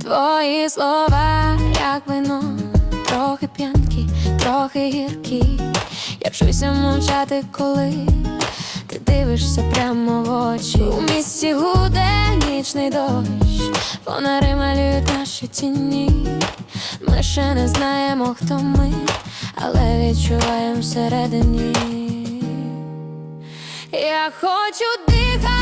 Твої слова, як вино, трохи п'янкі, трохи гіркі. Я вчуся мовчати, коли ти дивишся прямо в очі. У місті гуде нічний дощ, фонари малюють наші тіні. Ми ще не знаємо, хто ми, але відчуваємо всередині. Я хочу дихати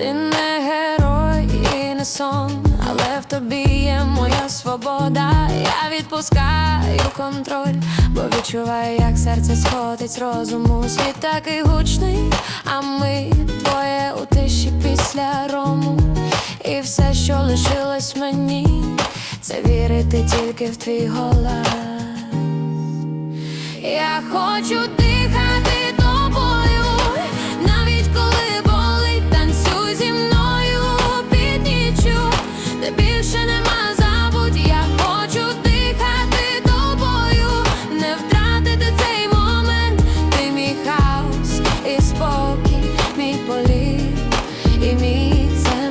Ти не герой і не сон, але в тобі є моя свобода. Я відпускаю контроль, бо відчуваю, як серце сходить розуму. Світ такий гучний, а ми двоє у тиші після рому. І все, що лишилось мені, це вірити тільки в твій голос. Я хочу і мій